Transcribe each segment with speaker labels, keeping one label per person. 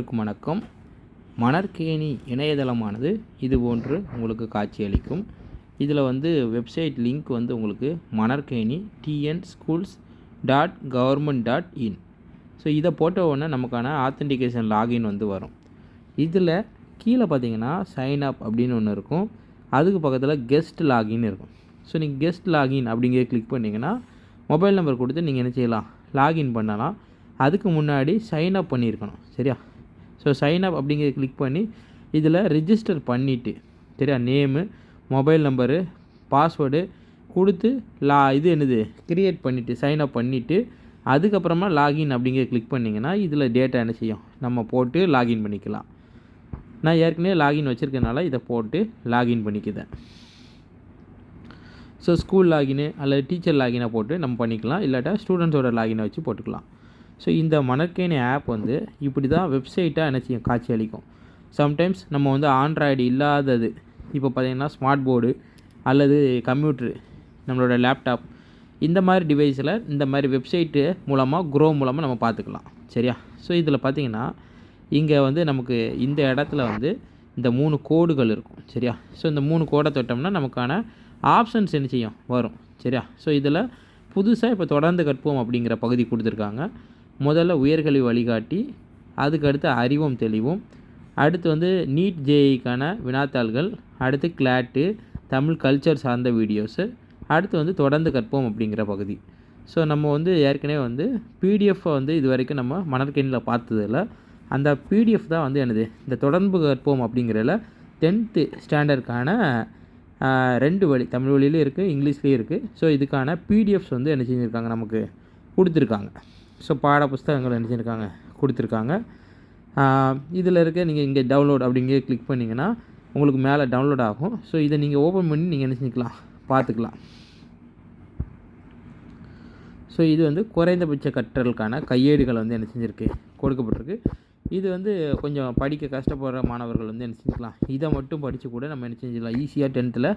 Speaker 1: அனைவருக்கும் வணக்கம். மணற்கேணி இணையதளமானது இது போன்று உங்களுக்கு காட்சியளிக்கும். இதில் வந்து வெப்சைட் லிங்க் வந்து உங்களுக்கு Manarkeni TN schools dot government dot in so இதை போட்ட உடனே நமக்கான ஆத்தென்டிகேஷன் லாகின் வந்து வரும். இதில் கீழே பார்த்தீங்கன்னா சைன் அப் அப்படின்னு ஒன்று இருக்கும். அதுக்கு பக்கத்தில் கெஸ்ட் லாகின் இருக்கும். ஸோ நீங்கள் கெஸ்ட் லாகின் அப்படிங்கிற கிளிக் பண்ணிங்கன்னா மொபைல் நம்பர் கொடுத்து நீங்கள் என்ன செய்யலாம்? லாகின் பண்ணலாம். அதுக்கு முன்னாடி சைன் அப் பண்ணியிருக்கணும். சரியா? ஸோ சைன் அப் அப்படிங்கிறத கிளிக் பண்ணி இதில் ரிஜிஸ்டர் பண்ணிவிட்டு சரியா? நேமு மொபைல் நம்பரு பாஸ்வேர்டு கொடுத்து லா இது என்னது? க்ரியேட் பண்ணிவிட்டு சைன் அப் பண்ணிவிட்டு அதுக்கப்புறமா லாகின் அப்படிங்கிற கிளிக் பண்ணிங்கன்னா இதில் டேட்டா என்ன செய்யும்? நம்ம போட்டு லாகின் பண்ணிக்கலாம். நான் ஏற்கனவே லாகின் வச்சுருக்கனால இதை போட்டு லாகின் பண்ணிக்குதேன். ஸோ ஸ்கூல் லாகின் அல்லது டீச்சர் லாகினை போட்டு நம்ம பண்ணிக்கலாம். இல்லாட்டா ஸ்டூடெண்ட்ஸோட லாகினை வச்சு போட்டுக்கலாம். ஸோ இந்த மணற்கேணி ஆப் வந்து இப்படி தான் வெப்சைட்டாக என்ன செய்யும்? காட்சி அளிக்கும். சம்டைம்ஸ் நம்ம வந்து ஆண்ட்ராய்டு இல்லாதது இப்போ பார்த்திங்கன்னா ஸ்மார்ட் போர்டு அல்லது கம்ப்யூட்ரு நம்மளோட லேப்டாப் இந்த மாதிரி டிவைஸில் இந்த மாதிரி வெப்சைட்டு மூலமாக குரோ மூலமாக நம்ம பார்த்துக்கலாம். சரியா? ஸோ இதில் பார்த்திங்கன்னா இங்கே வந்து நமக்கு இந்த இடத்துல வந்து இந்த மூணு கோடுகள் இருக்கும். சரியா? ஸோ இந்த மூணு கோடை தொட்டோம்னா நமக்கான ஆப்ஷன்ஸ் என்ன செய்யும்? வரும். சரியா? ஸோ இதில் புதுசாக இப்போ தொடர்ந்து கற்போம் அப்படிங்கிற பகுதி கொடுத்துருக்காங்க. முதல்ல உயர்கல்வி வழிகாட்டி அதுக்கடுத்து அறிவும் தெளிவும். அடுத்து வந்து நீட் ஜேஇக்கான வினாத்தாள்கள் அடுத்து கிளாட்டு தமிழ் கல்ச்சர் சார்ந்த வீடியோஸு அடுத்து வந்து தொடர்ந்து கற்போம் அப்படிங்கிற பகுதி. ஸோ நம்ம வந்து ஏற்கனவே வந்து பிடிஎஃப்பை வந்து இது வரைக்கும் நம்ம மணற்கேணியில் பார்த்ததில்ல. அந்த பிடிஎஃப் தான் வந்து என்னது இந்த தொடர்பு கற்போம் அப்படிங்கிறதுல டென்த்து ஸ்டாண்டர்டுக்கான ரெண்டு வழி தமிழ் வழியிலையும் இருக்குது இங்கிலீஷ்லேயும் இருக்குது ஸோ இதுக்கான பிடிஎஃப்ஸ் வந்து என்ன செஞ்சுருக்காங்க நமக்கு கொடுத்துருக்காங்க. ஸோ பாட புஸ்தகங்கள் என்ன செஞ்சுருக்காங்க கொடுத்துருக்காங்க இதில் இருக்க நீங்கள் இங்கே டவுன்லோட் அப்படிங்கிற கிளிக் பண்ணிங்கன்னா உங்களுக்கு மேலே டவுன்லோட் ஆகும். ஸோ இதை நீங்கள் ஓப்பன் பண்ணி நீங்கள் என்ன செஞ்சுக்கலாம்? பார்த்துக்கலாம். ஸோ இது வந்து குறைந்தபட்ச கற்றலுக்கான கையேடுகள் வந்து என்ன செஞ்சுருக்கு? கொடுக்கப்பட்டிருக்கு. இது வந்து கொஞ்சம் படிக்க கஷ்டப்படுற மாணவர்கள் வந்து என்ன செஞ்சுக்கலாம்? இதை மட்டும் படித்து கூட நம்ம என்ன செஞ்சிடலாம் ஈஸியாக டென்த்தில்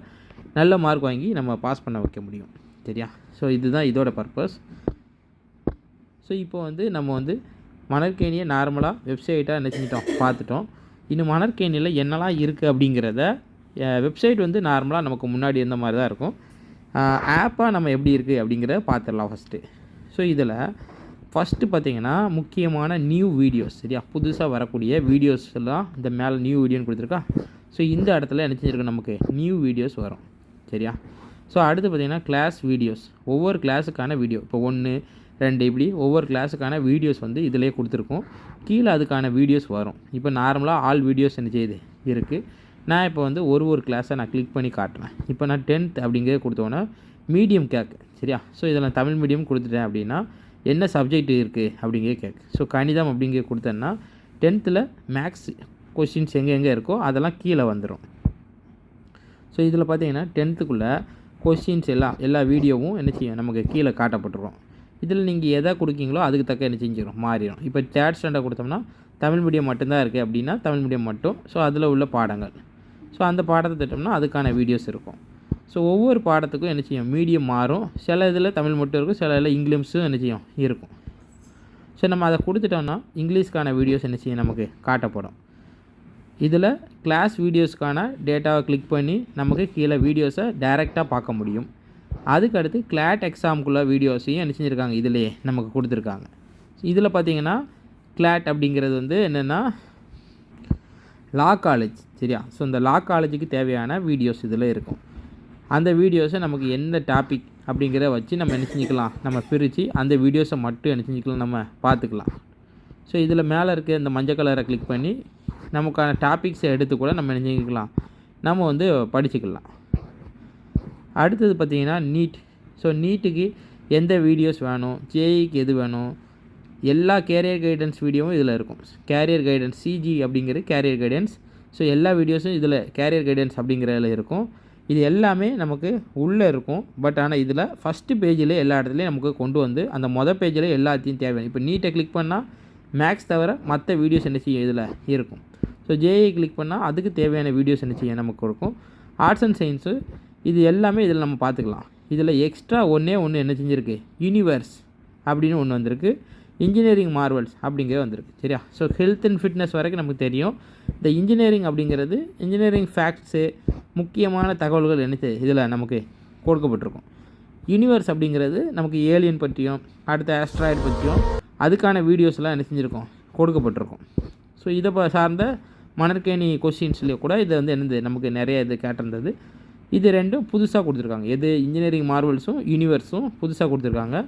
Speaker 1: நல்ல மார்க் வாங்கி நம்ம பாஸ் பண்ண வைக்க முடியும். சரியா? ஸோ இதுதான் இதோட பர்பஸ் ஸோ இப்போ வந்து நம்ம வந்து மணற்கேணியை நார்மலாக வெப்சைட்டாக என்ன செஞ்சிட்டோம்? பார்த்துட்டோம். இன்னும் மணற்கேணியில் என்னெல்லாம் இருக்குது அப்படிங்கிறத வெப்சைட் வந்து நார்மலாக நமக்கு முன்னாடி இருந்த மாதிரி தான் இருக்கும். ஆப்பாக நம்ம எப்படி இருக்குது அப்படிங்கிறத பார்த்துடலாம் ஃபஸ்ட்டு ஸோ இதில் ஃபஸ்ட்டு பார்த்தீங்கன்னா முக்கியமான நியூ வீடியோஸ் சரியா? புதுசாக வரக்கூடிய வீடியோஸ் எல்லாம் இந்த மேலே நியூ வீடியோன்னு கொடுத்துருக்கா? ஸோ இந்த இடத்துல என்ன செஞ்சுருக்கு நமக்கு? நியூ வீடியோஸ் வரும் சரியா? ஸோ அடுத்து பார்த்திங்கன்னா கிளாஸ் வீடியோஸ் ஒவ்வொரு கிளாஸுக்கான வீடியோ இப்போ ஒன்று ரெண்டு இப்படி ஒவ்வொரு கிளாஸுக்கான வீடியோஸ் வந்து இதிலே கொடுத்துருக்கோம். கீழே அதுக்கான வீடியோஸ் வரும். இப்போ நார்மலாக ஆல் வீடியோஸ் என்ன செய்யுது? இருக்குது நான் இப்போ வந்து ஒரு ஒரு கிளாஸை நான் கிளிக் பண்ணி காட்டுறேன். இப்போ நான் டென்த் அப்படிங்கிறத கொடுத்தோன்னே மீடியம் கேக்கு சரியா? ஸோ இதில் நான் தமிழ் மீடியம் கொடுத்துட்டேன் அப்படின்னா என்ன சப்ஜெக்ட் இருக்குது அப்படிங்கிற கேக்கு ஸோ கணிதம் அப்படிங்கிற கொடுத்தேன்னா டென்த்தில் மேக்ஸ் கொஷின்ஸ் எங்கெங்கே இருக்கோ அதெல்லாம் கீழே வந்துடும் ஸோ இதில் பார்த்தீங்கன்னா டென்த்துக்குள்ளே கொஷின்ஸ் எல்லாம் எல்லா வீடியோவும் என்ன செய்யும்? நமக்கு கீழே காட்டப்பட்டுரும். இதில் நீங்கள் எதை கொடுக்கீங்களோ அதுக்கு தக்க என்ன செஞ்சிடும் மாறிடும் இப்போ தேர்ட் ஸ்டாண்டர்ட் கொடுத்தோம்னா தமிழ் மீடியம் மட்டும்தான் இருக்குது அப்படின்னா தமிழ் மீடியம் மட்டும். ஸோ அதில் உள்ள பாடங்கள். ஸோ அந்த பாடத்தை திட்டம்னா அதுக்கான வீடியோஸ் இருக்கும். ஸோ ஒவ்வொரு பாடத்துக்கும் என்ன செய்யும்? மீடியம் மாறும். சில இதில் தமிழ் மட்டும் இருக்கும் சில இதில் இங்கிலீஷும் என்ன செய்யும்? இருக்கும். ஸோ நம்ம அதை கொடுத்துட்டோம்னா இங்கிலீஷ்க்கான வீடியோஸ் என்ன செய்யும்? நமக்கு காட்டப்படும். இதில் கிளாஸ் வீடியோஸ்க்கான டேட்டாவை கிளிக் பண்ணி நமக்கு கீழே வீடியோஸை டைரெக்டாக பார்க்க முடியும். அதுக்கடுத்து கிளாட் எக்ஸாமுக்குள்ள வீடியோஸையும் என்ன செஞ்சுருக்காங்க? இதிலே நமக்கு கொடுத்துருக்காங்க. இதில் பார்த்தீங்கன்னா கிளாட் அப்படிங்கிறது வந்து என்னென்னா லா காலேஜ் சரியா? ஸோ இந்த லா காலேஜுக்கு தேவையான வீடியோஸ் இதில் இருக்கும். அந்த வீடியோஸை நமக்கு எந்த டாபிக் அப்படிங்கிறத வச்சு நம்ம என்ன செஞ்சுக்கலாம்? நம்ம பிரித்து அந்த வீடியோஸை மட்டும் என்ன செஞ்சுக்கலாம்? நம்ம பார்த்துக்கலாம். ஸோ இதில் மேலே இருக்க இந்த மஞ்சள் கலரை கிளிக் பண்ணி நமக்கான டாபிக்ஸை எடுத்து கூட நம்ம என்ன செஞ்சுக்கலாம்? நம்ம வந்து படிச்சுக்கலாம். அடுத்தது பார்த்திங்கன்னா நீட். ஸோ நீட்டுக்கு எந்த வீடியோஸ் வேணும் ஜேஇக்கு எது வேணும் எல்லா கேரியர் கைடன்ஸ் வீடியோவும் இதில் இருக்கும். கேரியர் கைடன்ஸ் சிஜி அப்படிங்கிறது கேரியர் கைடன்ஸ் ஸோ எல்லா வீடியோஸும் இதில் கேரியர் கைடன்ஸ் அப்படிங்கிறதுல இருக்கும். இது எல்லாமே நமக்கு உள்ளே இருக்கும். பட் ஆனால் இதில் ஃபஸ்ட்டு பேஜில் எல்லா இடத்துலையும் நமக்கு கொண்டு வந்து அந்த மொதல் பேஜில் எல்லாத்தையும் தேவையான இப்போ நீட்டை கிளிக் பண்ணால் மேக்ஸ் தவிர மற்ற வீடியோஸ் என்ன செய்யும் இதில் இருக்கும். ஸோ ஜேஇ கிளிக் பண்ணால் அதுக்கு தேவையான வீடியோஸ் என்ன செய்ய நமக்கு இருக்கும் ஆர்ட்ஸ் அண்ட் சயின்ஸு இது எல்லாமே இதில் நம்ம பார்த்துக்கலாம். இதில் எக்ஸ்ட்ரா ஒன்றே ஒன்று என்ன செஞ்சுருக்கு? யூனிவர்ஸ் அப்படின்னு ஒன்று வந்திருக்கு. இன்ஜினியரிங் மார்வல்ஸ் அப்படிங்கிறது வந்திருக்கு. சரியா? ஸோ ஹெல்த் அண்ட் ஃபிட்னஸ் வரைக்கும் நமக்கு தெரியும். இந்த இன்ஜினியரிங் அப்படிங்கிறது இன்ஜினியரிங் ஃபேக்ட்ஸு முக்கியமான தகவல்கள் என்ன இதில் நமக்கு கொடுக்கப்பட்டிருக்கும். யூனிவர்ஸ் அப்படிங்கிறது நமக்கு ஏலியன் பற்றியும் அடுத்த ஆஸ்ட்ராய்டு பற்றியும் அதுக்கான வீடியோஸ்லாம் என்ன செஞ்சுருக்கோம்? கொடுக்கப்பட்டிருக்கும். ஸோ இதை ப சார்ந்த மணற்கேணி கொஸ்டின்ஸ்லேயே கூட இது வந்து என்னது நமக்கு நிறைய இது கேட்டிருந்தது. இது ரெண்டும் புதுசாக கொடுத்துருக்காங்க. எது இன்ஜினியரிங் மார்வல்ஸும் யூனிவர்ஸும் புதுசாக கொடுத்துருக்காங்க.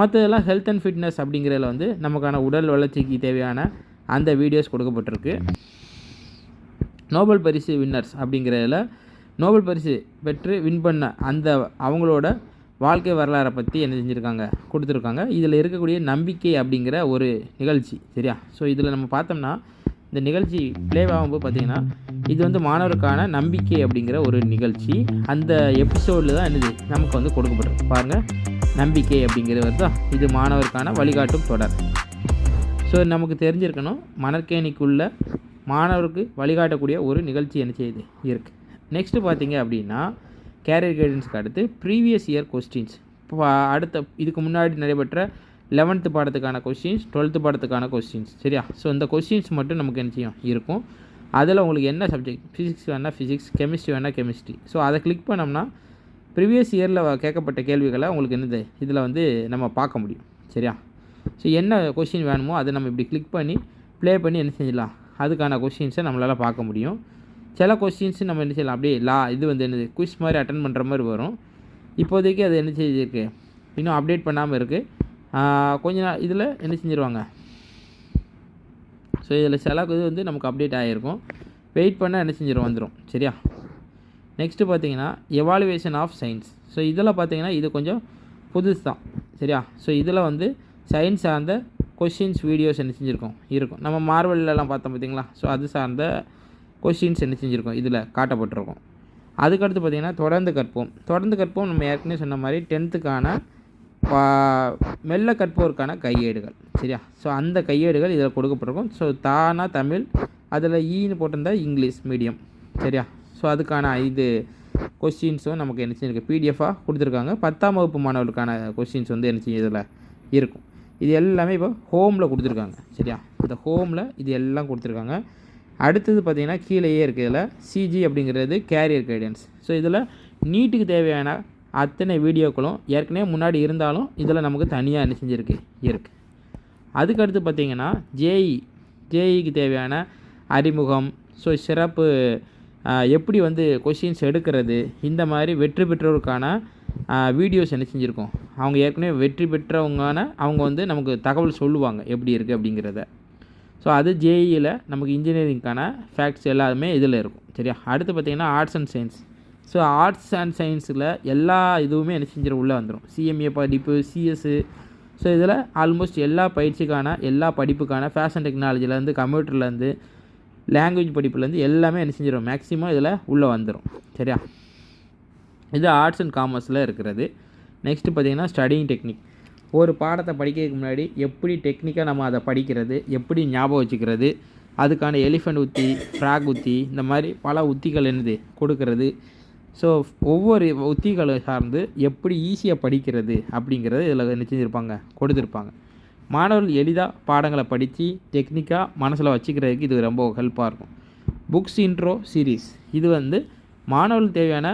Speaker 1: மற்றதெல்லாம் ஹெல்த் அண்ட் ஃபிட்னஸ் அப்படிங்கிறதுல வந்து நமக்கான உடல் வளர்ச்சிக்கு தேவையான அந்த வீடியோஸ் கொடுக்கப்பட்டிருக்கு. நோபல் பரிசு வின்னர்ஸ் அப்படிங்கிறதுல நோபல் பரிசு பெற்று வின் பண்ண அந்த அவங்களோட வாழ்க்கை வரலாறை பற்றி என்ன செஞ்சுருக்காங்க? கொடுத்துருக்காங்க. இதில் இருக்கக்கூடிய நம்பிக்கை அப்படிங்கிற ஒரு நிகழ்ச்சி சரியா? ஸோ இதில் நம்ம பார்த்தோம்னா இந்த நிகழ்ச்சி ப்ளே ஆகும்போது பார்த்திங்கன்னா இது வந்து மாணவருக்கான நம்பிக்கை அப்படிங்கிற ஒரு நிகழ்ச்சி. அந்த எபிசோடில் தான் என்னது நமக்கு வந்து கொடுக்கப்பட்டிருக்கு. பாருங்கள் நம்பிக்கை அப்படிங்கிறது தான். இது மாணவருக்கான வழிகாட்டும் தொடர். ஸோ நமக்கு தெரிஞ்சிருக்கணும் மணற்கேணிக்குள்ள மாணவருக்கு வழிகாட்டக்கூடிய ஒரு நிகழ்ச்சி என்ன செய்யுது? இருக்குது நெக்ஸ்ட்டு பார்த்தீங்க அப்படின்னா கேரியர் கைடன்ஸ்க்கு அடுத்து ப்ரீவியஸ் இயர் கொஸ்டின்ஸ் இப்போ அடுத்த இதுக்கு முன்னாடி நடைபெற்ற லெவன்த்து பாடத்துக்கான கொஸ்டின்ஸ் டுவெல்த்து பாடத்துக்கான கொஸ்டின்ஸ் சரியா? ஸோ இந்த கொஸ்டின்ஸ் மட்டும் நமக்கு என்ன செய்யும்? இருக்கும். அதில் உங்களுக்கு என்ன சப்ஜெக்ட் ஃபிசிக்ஸ் வேணால் ஃபிசிக்ஸ் கெமிஸ்ட்ரி வேணால் கெமிஸ்ட்ரி ஸோ அதை கிளிக் பண்ணோம்னா ப்ரீவியஸ் இயரில் கேட்கப்பட்ட கேள்விகளை உங்களுக்கு என்னது? இதில் வந்து நம்ம பார்க்க முடியும். சரியா? ஸோ என்ன கொஷின் வேணுமோ அதை நம்ம இப்படி கிளிக் பண்ணி ப்ளே பண்ணி என்ன செஞ்சிடலாம்? அதுக்கான கொஷின்ஸை நம்மளால் பார்க்க முடியும். சில கொஸ்டின்ஸ் நம்ம என்ன செய்யலாம்? அப்படியே லா இது வந்து என்னது? குவிஸ் மாதிரி அட்டன் பண்ணுற மாதிரி வரும். இப்போதைக்கு அது என்ன செய்திருக்கு இன்னும் அப்டேட் பண்ணாமல் இருக்குது கொஞ்ச நாள் இதில் என்ன செஞ்சுருவாங்க? ஸோ இதில் சில இது வந்து நமக்கு அப்டேட் ஆகிருக்கும் வெயிட் பண்ணால் என்ன செஞ்சிடும் வந்துடும் சரியா? நெக்ஸ்ட்டு பார்த்தீங்கன்னா எவாலுவேஷன் ஆஃப் சயின்ஸ் ஸோ இதில் பார்த்தீங்கன்னா இது கொஞ்சம் புதுசு தான். சரியா? ஸோ இதில் வந்து சயின்ஸ் சார்ந்த கொஷின்ஸ் வீடியோஸ் என்ன செஞ்சுருக்கோம்? இருக்கும். நம்ம மார்வல்லாம் பார்த்தோம் பார்த்தீங்களா ஸோ அது சார்ந்த கொஷின்ஸ் என்ன செஞ்சுருக்கோம்? இதில் காட்டப்பட்டிருக்கும். அதுக்கடுத்து பார்த்திங்கன்னா தொடர்ந்து கற்போம். தொடர்ந்து கற்போம் நம்ம ஏற்கனவே சொன்ன மாதிரி டென்த்துக்கான மெல்ல கற்போருக்கான கையேடுகள் சரியா? ஸோ அந்த கையேடுகள் இதில் கொடுக்கப்பட்டிருக்கும். ஸோ தானா தமிழ் அதில் ஈன்னு போட்டிருந்தா இங்கிலீஷ் மீடியம் சரியா? ஸோ அதுக்கான இது கொஸ்டின்ஸும் நமக்கு என்ன செஞ்சிருக்கு? பிடிஎஃபாக கொடுத்துருக்காங்க. பத்தாம் வகுப்பு மாணவர்களுக்கான கொஸ்டின்ஸ் வந்து என்ன செய்யும் இதில் இருக்கும். இது எல்லாமே இப்போ ஹோமில் கொடுத்துருக்காங்க சரியா? இந்த ஹோமில் இது எல்லாம் கொடுத்துருக்காங்க. அடுத்தது பார்த்திங்கன்னா கீழேயே இருக்குது இதில் சிஜி அப்படிங்கிறது கேரியர் கைடன்ஸ் ஸோ இதில் நீட்டுக்கு தேவையான அத்தனை வீடியோக்களும் ஏற்கனவே முன்னாடி இருந்தாலும் இதில் நமக்கு தனியாக என்ன செஞ்சுருக்கு இருக்குது அதுக்கடுத்து பார்த்திங்கன்னா ஜேஇ ஜேஇக்கு தேவையான அறிமுகம் ஸோ சிறப்பு எப்படி வந்து கொஷின்ஸ் எடுக்கிறது இந்த மாதிரி வெற்றி பெற்றோருக்கான வீடியோஸ் என்ன செஞ்சுருக்கோம். அவங்க ஏற்கனவே வெற்றி பெற்றவங்கான அவங்க வந்து நமக்கு தகவல் சொல்லுவாங்க எப்படி இருக்குது அப்படிங்கிறத. ஸோ அது ஜேஇயில் நமக்கு இன்ஜினியரிங்க்கான ஃபேக்ட்ஸ் எல்லாமே இதில் இருக்கும் சரியா? அடுத்து பார்த்திங்கன்னா arts and science so arts and சயின்ஸில் எல்லா இதுவுமே என்ன செஞ்சிடும் உள்ளே வந்துடும் சிஎம்ஏ படிப்பு சிஎஸ்ஸு ஸோ இதில் ஆல்மோஸ்ட் எல்லா பயிற்சிக்கான எல்லா படிப்புக்கான ஃபேஷன் டெக்னாலஜிலேருந்து கம்ப்யூட்டர்லேருந்து லாங்குவேஜ் படிப்புலேருந்து எல்லாமே என்ன செஞ்சிடும் மேக்ஸிமம் இதில் உள்ளே வந்துடும் சரியா? இது ஆர்ட்ஸ் அண்ட் காமர்ஸில் இருக்கிறது. நெக்ஸ்ட்டு பார்த்திங்கன்னா ஸ்டடிங் டெக்னிக் ஒரு பாடத்தை படிக்கிறதுக்கு முன்னாடி எப்படி டெக்னிக்காக நம்ம அதை படிக்கிறது எப்படி ஞாபகம் வச்சுக்கிறது அதுக்கான எலிஃபண்ட் உத்தி ஃப்ராக் உத்தி இந்த மாதிரி பல உத்திகள் என்னது கொடுக்கறது ஸோ ஒவ்வொரு உத்திகளை சார்ந்து எப்படி ஈஸியாக படிக்கிறது அப்படிங்கிறத இதில் என்ன செஞ்சுருப்பாங்க? கொடுத்துருப்பாங்க. மாணவர்கள் எளிதாக பாடங்களை படித்து டெக்னிக்காக மனசில் வச்சுக்கிறதுக்கு இது ரொம்ப ஹெல்ப்பாக இருக்கும். புக்ஸ் இன்ட்ரோ சீரீஸ் இது வந்து மாணவர்களுக்கு தேவையான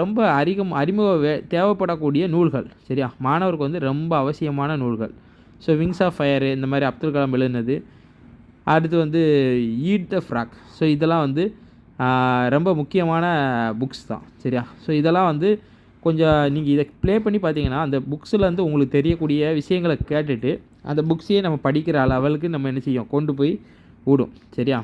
Speaker 1: ரொம்ப அறிகம் அறிமுக வே தேவைப்படக்கூடிய நூல்கள் சரியா? மாணவருக்கு வந்து ரொம்ப அவசியமான நூல்கள். ஸோ விங்ஸ் ஆஃப் ஃபயரு இந்த மாதிரி அப்துல் கலாம் எழுதுனது. அடுத்து வந்து ஈட் த ஃப்ராக் ஸோ இதெல்லாம் வந்து ரொம்ப முக்கியமான புக்ஸ் தான் சரியா? ஸோ இதெல்லாம் வந்து கொஞ்சம் நீங்கள் இதை ப்ளே பண்ணி பார்த்தீங்கன்னா அந்த புக்ஸில் வந்து உங்களுக்கு தெரியக்கூடிய விஷயங்களை கேட்டுட்டு அந்த புக்ஸையே நம்ம படிக்கிற லெவலுக்கு நம்ம என்ன செய்யும்? கொண்டு போய் விடும் சரியா?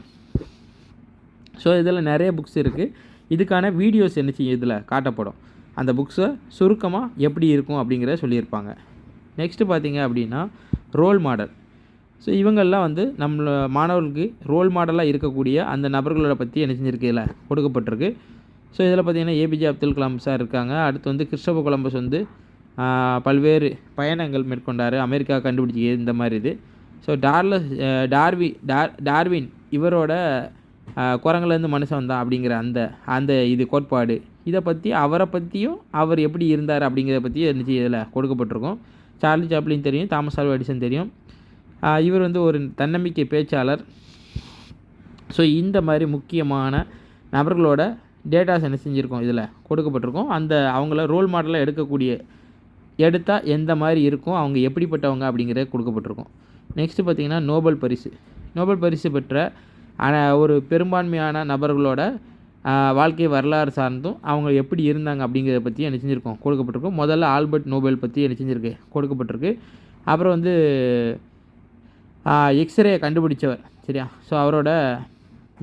Speaker 1: ஸோ இதில் நிறைய புக்ஸ் இருக்குது இதுக்கான வீடியோஸ் என்ன செய்யும்? இதில் காட்டப்படும். அந்த புக்ஸை சுருக்கமாக எப்படி இருக்கும் அப்படிங்கிறத சொல்லியிருப்பாங்க. நெக்ஸ்ட்டு பார்த்தீங்க அப்படின்னா ரோல் மாடல் ஸோ இவங்கள்லாம் வந்து நம்மள மாணவர்களுக்கு ரோல் மாடலாக இருக்கக்கூடிய அந்த நபர்களோட பற்றி என்ன செஞ்சுருக்கு? இதில் கொடுக்கப்பட்டிருக்கு. ஸோ இதில் பார்த்திங்கன்னா ஏபிஜே அப்துல் கலாம் சார் இருக்காங்க. அடுத்து வந்து கிறிஸ்டப கொலம்பஸ் வந்து பல்வேறு பயணங்கள் மேற்கொண்டார். அமெரிக்கா கண்டுபிடிச்சி இந்த மாதிரி இது. ஸோ டார்லஸ் டார்வி டார் டார்வின் இவரோட குரங்குலேருந்து மனுஷன் வந்தான் அப்படிங்கிற அந்த அந்த இது கோட்பாடு. இதை பற்றி அவரை பற்றியும் அவர் எப்படி இருந்தார் அப்படிங்கிறத பற்றி இருந்துச்சு இதில் கொடுக்கப்பட்டிருக்கும். சார்லி சாப்ளின் தெரியும் தாமஸ் ஆல்வா எடிசன் தெரியும். இவர் வந்து ஒரு தன்னம்பிக்கை பேச்சாளர். ஸோ இந்த மாதிரி முக்கியமான நபர்களோட டேட்டாஸ் என்ன செஞ்சுருக்கோம் இதில் கொடுக்கப்பட்டிருக்கோம். அந்த அவங்கள ரோல் மாடலாக எடுக்கக்கூடிய எடுத்தால் எந்த மாதிரி இருக்கும் அவங்க எப்படிப்பட்டவங்க அப்படிங்கிறத கொடுக்கப்பட்டிருக்கும். நெக்ஸ்ட்டு பார்த்தீங்கன்னா நோபல் பரிசு. நோபல் பரிசு பெற்ற ஆனால் ஒரு பெரும்பான்மையான நபர்களோட வாழ்க்கை வரலாறு சார்ந்தும் அவங்க எப்படி இருந்தாங்க அப்படிங்கிறத பற்றி என்ன செஞ்சுருக்கோம் கொடுக்கப்பட்டிருக்கும். முதல்ல ஆல்பர்ட் நோபல் பற்றி என்ன செஞ்சுருக்கு கொடுக்கப்பட்டிருக்கு. அப்புறம் வந்து எக்ஸ்ரே கண்டுபிடிச்சவர். சரியா? ஸோ அவரோட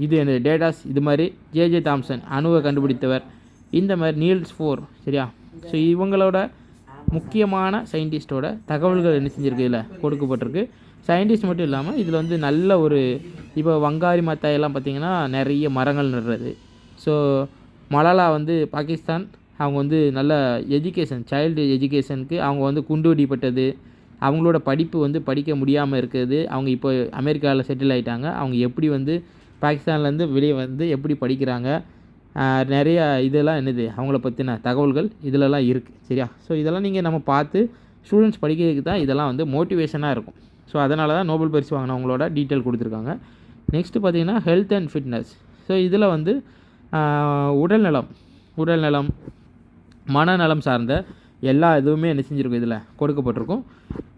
Speaker 1: இது என்ன டேட்டாஸ் இது மாதிரி ஜேஜே தாம்சன் அணுவை கண்டுபிடித்தவர். இந்த மாதிரி நீல்ஸ் ஃபோர் சரியா? ஸோ இவங்களோட முக்கியமான சயின்டிஸ்டோட தகவல்கள் என்ன செஞ்சுருக்கு இதில்? கொடுக்கப்பட்டிருக்கு. சயின்டிஸ்ட் மட்டும் இல்லாமல் இதில் வந்து நல்ல ஒரு இப்போ வங்காரி மத்தாயெல்லாம் பார்த்தீங்கன்னா நிறைய மரங்கள் நடுறது. ஸோ மலாலா வந்து பாகிஸ்தான் அவங்க வந்து நல்ல எஜுகேஷன் சைல்டு எஜுகேஷனுக்கு அவங்க வந்து குண்டு வெடிப்பட்டது. அவங்களோட படிப்பு வந்து படிக்க முடியாமல் இருக்கிறது அவங்க இப்போ அமெரிக்காவில் செட்டில் ஆகிட்டாங்க அவங்க எப்படி வந்து பாகிஸ்தான்லேருந்து வெளியே வந்து எப்படி படிக்கிறாங்க? நிறையா இதெல்லாம் என்னது? அவங்கள பற்றின தகவல்கள் இதிலலாம் இருக்குது சரியா? ஸோ இதெல்லாம் நீங்கள் நம்ம பார்த்து ஸ்டூடெண்ட்ஸ் படிக்கிறதுக்கு தான் இதெல்லாம் வந்து மோட்டிவேஷனாக இருக்கும். ஸோ அதனால தான் நோபல் பரிசு வாங்கினவங்களோட டீட்டெயில் கொடுத்துருக்காங்க. நெக்ஸ்ட்டு பார்த்தீங்கன்னா ஹெல்த் அண்ட் ஃபிட்னஸ் ஸோ இதில் வந்து உடல்நலம் உடல்நலம் மனநலம் சார்ந்த எல்லா இதுவுமே என்ன செஞ்சுருக்கும் இதில்? கொடுக்கப்பட்டிருக்கும்.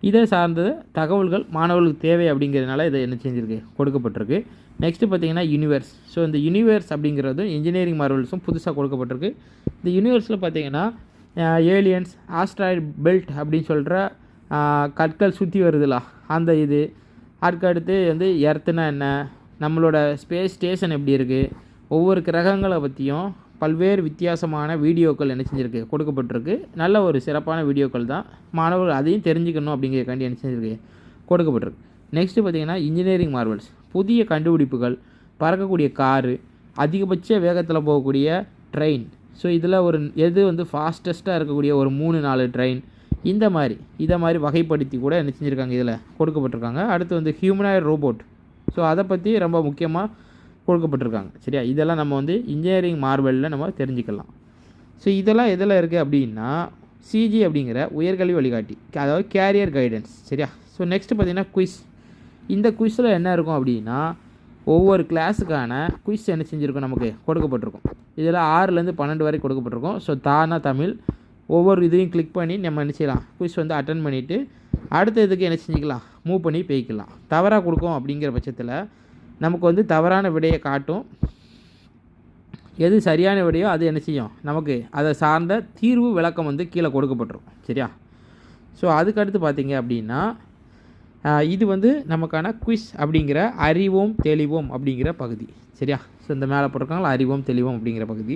Speaker 1: இதை சார்ந்த தகவல்கள் மாணவர்களுக்கு தேவை அப்படிங்கிறதுனால இதை என்ன செஞ்சுருக்கு? கொடுக்கப்பட்டிருக்கு. நெக்ஸ்ட்டு பார்த்தீங்கன்னா யூனிவர்ஸ் ஸோ இந்த யூனிவர்ஸ் அப்படிங்கிறது இன்ஜினியரிங் மார்வல்ஸும் புதுசாக கொடுக்கப்பட்டிருக்கு. இந்த யூனிவர்ஸில் பார்த்தீங்கன்னா ஏலியன்ஸ் ஆஸ்ட்ராய்டு பெல்ட் அப்படின்னு சொல்கிற கற்கள் சுற்றி வருதுலா. அந்த இது. அதுக்கடுத்து வந்து எர்த்துனா என்ன? நம்மளோட ஸ்பேஸ் ஸ்டேஷன் எப்படி இருக்குது ஒவ்வொரு கிரகங்களை பற்றியும் பல்வேறு வித்தியாசமான வீடியோக்கள் என்ன செஞ்சுருக்கு கொடுக்கப்பட்டிருக்கு. நல்ல ஒரு சிறப்பான வீடியோக்கள் தான். மாணவர்கள் அதையும் தெரிஞ்சுக்கணும் அப்படிங்கிறக்காண்டி என்ன செஞ்சுருக்கு கொடுக்கப்பட்டிருக்கு. நெக்ஸ்ட்டு பார்த்தீங்கன்னா இன்ஜினியரிங் மார்வல்ஸ் புதிய கண்டுபிடிப்புகள் பறக்கக்கூடிய காரு அதிகபட்ச வேகத்தில் போகக்கூடிய ட்ரெயின் ஸோ இதில் ஒரு எது வந்து ஃபாஸ்டஸ்ட்டாக இருக்கக்கூடிய ஒரு மூணு நாலு ட்ரெயின் இந்த மாதிரி இதை மாதிரி வகைப்படுத்தி கூட என்ன செஞ்சுருக்காங்க இதில் கொடுக்கப்பட்டிருக்காங்க. அடுத்து வந்து ஹியூமனாய்ட் ரோபோட் ஸோ அதை பற்றி ரொம்ப முக்கியமாக கொடுக்கப்பட்டிருக்காங்க. சரியா? இதெல்லாம் நம்ம வந்து இன்ஜினியரிங் மார்வலில் நம்ம தெரிஞ்சுக்கலாம். ஸோ இதெல்லாம் எதில் இருக்குது அப்படின்னா சிஜி அப்படிங்கிற உயர்கல்வி வழிகாட்டி அதாவது கேரியர் கைடன்ஸ் சரியா? ஸோ நெக்ஸ்ட்டு பார்த்தீங்கன்னா குயிஸ் இந்த குயிஸில் என்ன இருக்கும் அப்படின்னா ஒவ்வொரு கிளாஸுக்கான குயிஸ் என்ன செஞ்சுருக்கும் நமக்கு? கொடுக்கப்பட்டிருக்கும். இதில் ஆறுலேருந்து பன்னெண்டு வரை கொடுக்கப்பட்டிருக்கும். ஸோ தானா தமிழ். ஒவ்வொரு இதையும் கிளிக் பண்ணி நம்ம என்ன செய்யலாம்? குயிஸ் வந்து அட்டன் பண்ணிவிட்டு அடுத்த இதுக்கு என்ன செஞ்சுக்கலாம்? மூவ் பண்ணி போய்க்கலாம். தவறாக கொடுக்கும் அப்படிங்கிற பட்சத்தில் நமக்கு வந்து தவறான விடையை காட்டும். எது சரியான விடையோ அது என்ன செய்யும்? நமக்கு அதை சார்ந்த தீர்வு விளக்கம் வந்து கீழே கொடுக்கப்பட்டுரும். சரியா? ஸோ அதுக்கடுத்து பார்த்தீங்க அப்படின்னா இது வந்து நமக்கான குவிஸ் அப்படிங்கிற அறிவோம் தெளிவோம் அப்படிங்கிற பகுதி. சரியா? ஸோ இந்த மேலே போட்டிருக்காங்களா அறிவோம் தெளிவோம் அப்படிங்கிற பகுதி.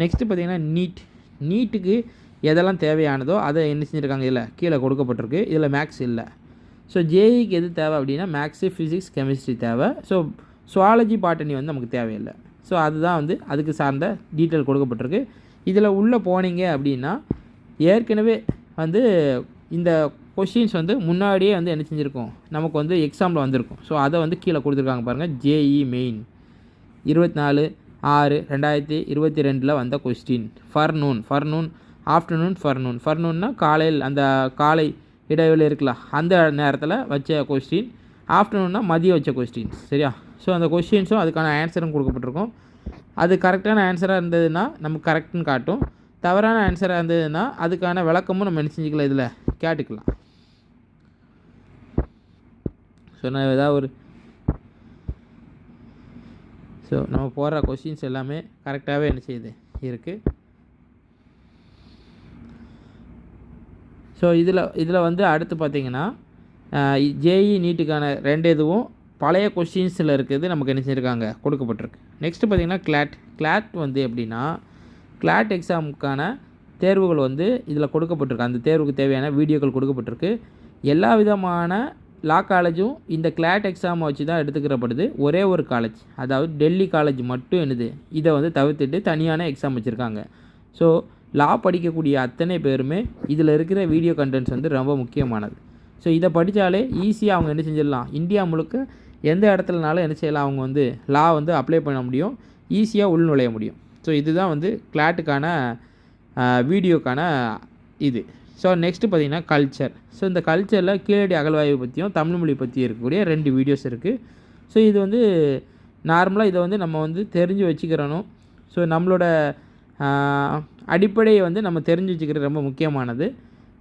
Speaker 1: நெக்ஸ்ட்டு பார்த்தீங்கன்னா நீட் நீட்டுக்கு எதெல்லாம் தேவையானதோ அதை என்ன செஞ்சுருக்காங்க இதில்? கீழே கொடுக்கப்பட்டிருக்கு. இதில் மேக்ஸ் இல்லை. ஸோ ஜேஇக்கு எது தேவை அப்படின்னா மேக்ஸு ஃபிசிக்ஸ் கெமிஸ்ட்ரி தேவை. ஸோ சுவாலஜி பாட்டனி வந்து நமக்கு தேவையில்லை. ஸோ அதுதான் வந்து அதுக்கு சார்ந்த டீட்டெயில் கொடுக்கப்பட்டிருக்கு. இதில் உள்ளே போனீங்க அப்படின்னா ஏற்கனவே வந்து இந்த கொஷின்ஸ் வந்து முன்னாடியே வந்து என்ன செஞ்சுருக்கோம்? நமக்கு வந்து எக்ஸாமில் வந்திருக்கும். ஸோ அதை வந்து கீழே கொடுத்துருக்காங்க பாருங்கள் ஜேஇ மெயின் இருபத்தி நாலு ஆறு ரெண்டாயிரத்தி இருபத்தி ரெண்டில் வந்த கொஸ்டின் ஃபர்நூன் ஃபர்நூன் ஆஃப்டர்நூன் ஃபர்நூன் ஃபர்நூன்னா காலையில் அந்த காலை இடைவெளி இருக்கலாம். அந்த நேரத்தில் வச்ச கொஸ்டின் ஆஃப்டர்நூன்னா மதியம் வச்ச கொஸ்டின்ஸ் சரியா? ஸோ அந்த கொஸ்டின்ஸும் அதுக்கான ஆன்சரும் கொடுக்கப்பட்டிருக்கும். அது கரெக்டான ஆன்சராக இருந்ததுன்னா நமக்கு கரெக்டுன்னு காட்டும். தவறான ஆன்சராக இருந்ததுன்னா அதுக்கான விளக்கமும் நம்ம என்ன செஞ்சுக்கலாம் இதில்? கேட்டுக்கலாம். ஸோ நான் ஏதாவது ஒரு ஸோ நம்ம போடுற கொஸ்டின்ஸ் எல்லாமே கரெக்டாகவே என்ன செய்யுது? இருக்குது ஸோ இதில் இதில் வந்து அடுத்து பார்த்திங்கன்னா ஜேஇ நீட்டுக்கான ரெண்டு இதுவும் பழைய கொஷின்ஸில் இருக்கிறது நமக்கு என்ன செஞ்சுருக்காங்க? கொடுக்கப்பட்டிருக்கு. நெக்ஸ்ட்டு பார்த்தீங்கன்னா கிளாட் கிளாட் வந்து எப்படின்னா கிளாட் எக்ஸாமுக்கான தேர்வுகள் வந்து இதில் கொடுக்கப்பட்டிருக்கு. அந்த தேர்வுக்கு தேவையான வீடியோக்கள் கொடுக்கப்பட்டிருக்கு. எல்லா விதமான லா காலேஜும் இந்த கிளாட் எக்ஸாமை வச்சு தான் எடுத்துக்கிறப்படுது. ஒரே ஒரு காலேஜ் அதாவது டெல்லி காலேஜ் மட்டும் என்னது? இதை வந்து தவிர்த்துட்டு தனியான எக்ஸாம் வச்சுருக்காங்க. ஸோ லா படிக்கக்கூடிய அத்தனை பேருமே இதில் இருக்கிற வீடியோ கண்டென்ட்ஸ் வந்து ரொம்ப முக்கியமானது. ஸோ இதை படித்தாலே ஈஸியாக அவங்க என்ன செஞ்சிடலாம்? இந்தியா முழுக்க எந்த இடத்துலனாலும் என்ன செய்யலாம்? அவங்க வந்து லா வந்து அப்ளை பண்ண முடியும். ஈஸியாக உள்நுழைய முடியும். ஸோ இதுதான் வந்து கிளாட்டுக்கான வீடியோக்கான இது. ஸோ நெக்ஸ்ட்டு பார்த்தீங்கன்னா கல்ச்சர் ஸோ இந்த கல்ச்சரில் கீழடி அகழ்வாய்வு பற்றியும் தமிழ் மொழி பற்றி இருக்கக்கூடிய ரெண்டு வீடியோஸ் இருக்குது ஸோ இது வந்து நார்மலாக இதை வந்து நம்ம வந்து தெரிஞ்சு வச்சுக்கிறணும். ஸோ நம்மளோட அடிப்படையை வந்து நம்ம தெரிஞ்சு வச்சுக்கிறது ரொம்ப முக்கியமானது.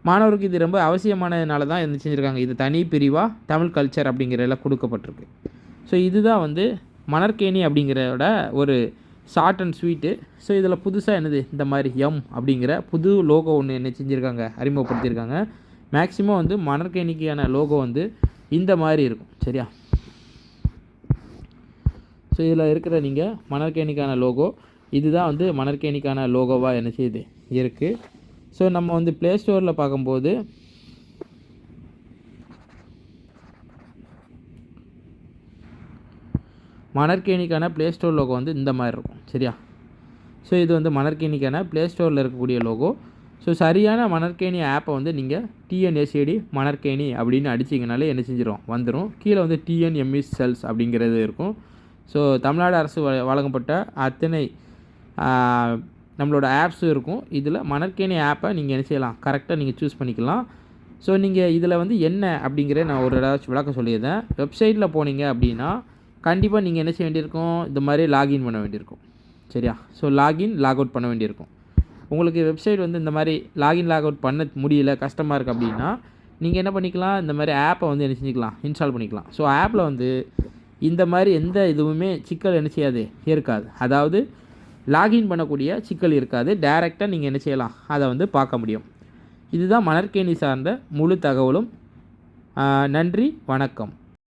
Speaker 1: மாணவருக்கு இது ரொம்ப அவசியமானதுனால தான் என்ன செஞ்சுருக்காங்க. இது தனி பிரிவாக தமிழ் கல்ச்சர் அப்படிங்கிறதெல்லாம் கொடுக்கப்பட்டிருக்கு. ஸோ இதுதான் வந்து மணற்கேணி அப்படிங்கிறதோட ஒரு ஷார்ட் அண்ட் ஸ்வீட்டு ஸோ இதில் புதுசாக என்னது? இந்த மாதிரி எம் அப்படிங்கிற புது லோகோ ஒன்று என்ன செஞ்சுருக்காங்க? அறிமுகப்படுத்தியிருக்காங்க. மேக்ஸிமம் வந்து மணற்கேணிக்கான லோகோ வந்து இந்த மாதிரி இருக்கும். சரியா? ஸோ இதில் இருக்கிற நீங்கள் மணற்கேணிக்கான லோகோ இதுதான் வந்து மணற்கேணிக்கான லோகோவாக என்ன செய்யுது இருக்குது ஸோ நம்ம வந்து ப்ளே ஸ்டோரில் பார்க்கும்போது மணற்கேணிக்கான ப்ளே ஸ்டோர் லோகோ வந்து இந்த மாதிரி இருக்கும். சரியா? ஸோ இது வந்து மணற்கேணிக்கான ப்ளே ஸ்டோரில் இருக்கக்கூடிய லோகோ ஸோ சரியான மணற்கேணி ஆப்பை வந்து நீங்கள் டிஎன்எஸ்ஏடி மணற்கேணி அப்படின்னு அடிச்சிங்கனாலே என்ன செஞ்சிடும் வந்துடும் கீழே வந்து டிஎன்எம்இ செல்ஸ் அப்படிங்கிறது இருக்கும். ஸோ தமிழ்நாடு அரசு வழங்கப்பட்ட அத்தனை நம்மளோட ஆப்ஸும் இருக்கும். இதில் மணற்கேணி ஆப்பை நீங்கள் என்ன செய்யலாம்? கரெக்டாக நீங்கள் சூஸ் பண்ணிக்கலாம். ஸோ நீங்கள் இதில் வந்து என்ன அப்படிங்கிற நான் ஒரு ஏதாச்சும் விளக்கம் சொல்லியிருந்தேன் வெப்சைட்டில் போனீங்க அப்படின்னா கண்டிப்பாக நீங்கள் என்ன செய்ய வேண்டியிருக்கும்? இந்த மாதிரி லாகின் பண்ண வேண்டியிருக்கும். சரியா? ஸோ லாகின் லாக் அவுட் பண்ண வேண்டியிருக்கும். உங்களுக்கு வெப்சைட் வந்து இந்த மாதிரி லாகின் லாக் அவுட் பண்ண முடியல கஷ்டமாக இருக்குது அப்படின்னா நீங்கள் என்ன பண்ணிக்கலாம்? இந்த மாதிரி ஆப்பை வந்து என்ன செஞ்சுக்கலாம்? இன்ஸ்டால் பண்ணிக்கலாம். ஸோ ஆப்பில் வந்து இந்த மாதிரி எந்த இதுவுமே சிக்கல் என்ன செய்யாது? இருக்காது அதாவது லாகின் பண்ணக்கூடிய சிக்கல் இருக்காது. டைரெக்டாக நீங்கள் என்ன செய்யலாம்? அதை வந்து பார்க்க முடியும். இதுதான் மணற்கேணி சார்ந்த முழு தகவலும். நன்றி வணக்கம்.